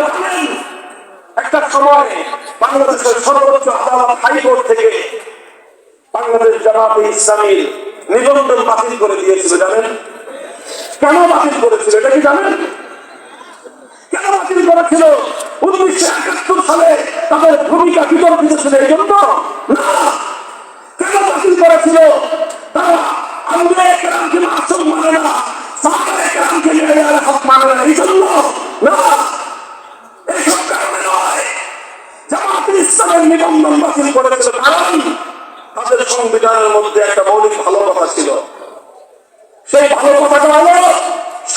জানেন একটা সময় বাংলাদেশের সর্বোচ্চ আদালত হাইকোর্ট থেকে বাংলাদেশ জামাতে ইসলামীর নিবন্ধন বাতিল করে দিয়েছিল, জানেন? কেন বাতিল করেছিল, এটা কি জানেন? কেন বাতিল করেছিল? উনিশশো ছিল তারা আল্লাহ একরামকে মাসুম মানে না সাহাবা একরামকে মেরে আর হক মানে না এই জন্য না এইসব কারণে নয় জামাতে ইসলামের নিবন্ধন বাতিল করে করেছিল কারণ তাদের সংবিধানের মধ্যে একটা মৌলিক ভালো কথা ছিল। সেই ভালো কথাটা হলো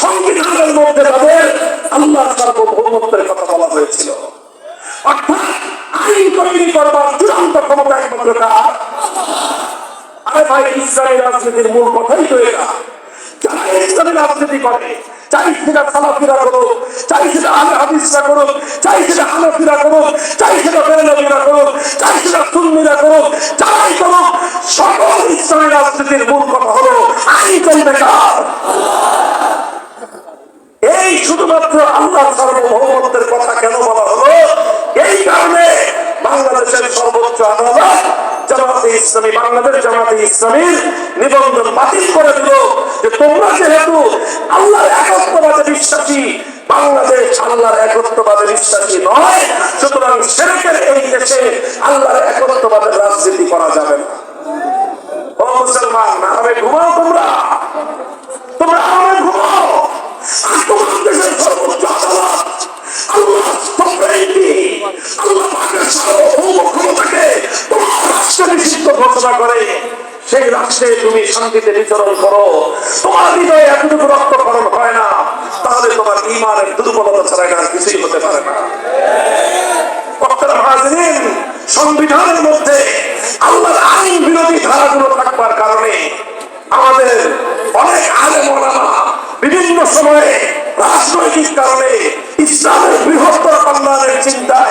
সংবিধানের মধ্যে তাদের আল্লাহ সার্বভৌমত্বের কথা বলা হয়েছিল। অর্থাৎ আইন তৈরি করবার চূড়ান্ত ক্ষমতা একমাত্র কার? আরে ভাই, ইসরায়েল রাজনীতির মূল কথাই তো এটা। যারা ইসলামী রাজনীতি করে চাই সেটা সালাফিরা করুক চাই সেটা আলে হাদিসরা করুক চাই সেটা হানাফিরা করুক চাই সেটা বেরলবিরা করুক চাই সেটা সুন্নিরা করুক যারাই করুক, সকল ইসলামী রাজনীতির মূল কথা হলো আইন চলবে কার এই শুধুমাত্র আল্লাহ সার্বভৌমত্বের কথা কেন বলা হলো এই কারণে বাংলাদেশের সর্বোচ্চ আদালত জামাতে ইসলামী, বাংলাদেশ জামাতে ইসলামীর নিবন্ধন বাতিল করে দিল যে তোমরা যেহেতু আল্লাহর একত্ববাদে বিশ্বাসী, বাংলাদেশ আল্লাহর একত্ববাদে বিশ্বাসী নয়, সুতরাং সেরেকের এই দেশে আল্লাহর রাজনীতি করা যাবে না। ও মুসলমান ঘুমাও তোমরা। সেই তুমি শান্তিতে বিচরণ করো। তোমার হৃদয়ে এতটুকু রক্তকরণ হয় না, তাহলে তোমার ইমানের দুর্বলতা ছাড়া আর কিছুই হতে পারে না। সংবিধানের মধ্যে আল্লাহর আইন বিরোধী ধারাগুলো থাকবার কারণে আমাদের অনেক আলে মৌলানা বিভিন্ন সময়ে রাজনৈতিক কারণে ইসলামের বৃহত্তর কল্যাণের চিন্তায়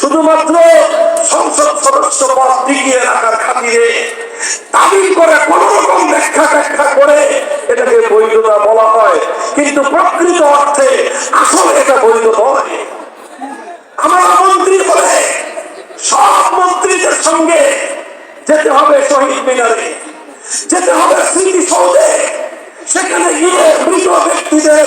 শুধুমাত্র সংসদ সদস্য করে কোন রকম ব্যাখ্যা ব্যাখ্যা করে এটাকে বৈধতা বলা হয়। কিন্তু প্রকৃত অর্থে আসলে এটা বৈধ নয় আমার মন্ত্রী হলে সব মন্ত্রীদের সঙ্গে যেতে হবে শহীদ মিনারে যেতে হবে স্মৃতিসৌধে সেখানে গিয়ে মৃত ব্যক্তিদের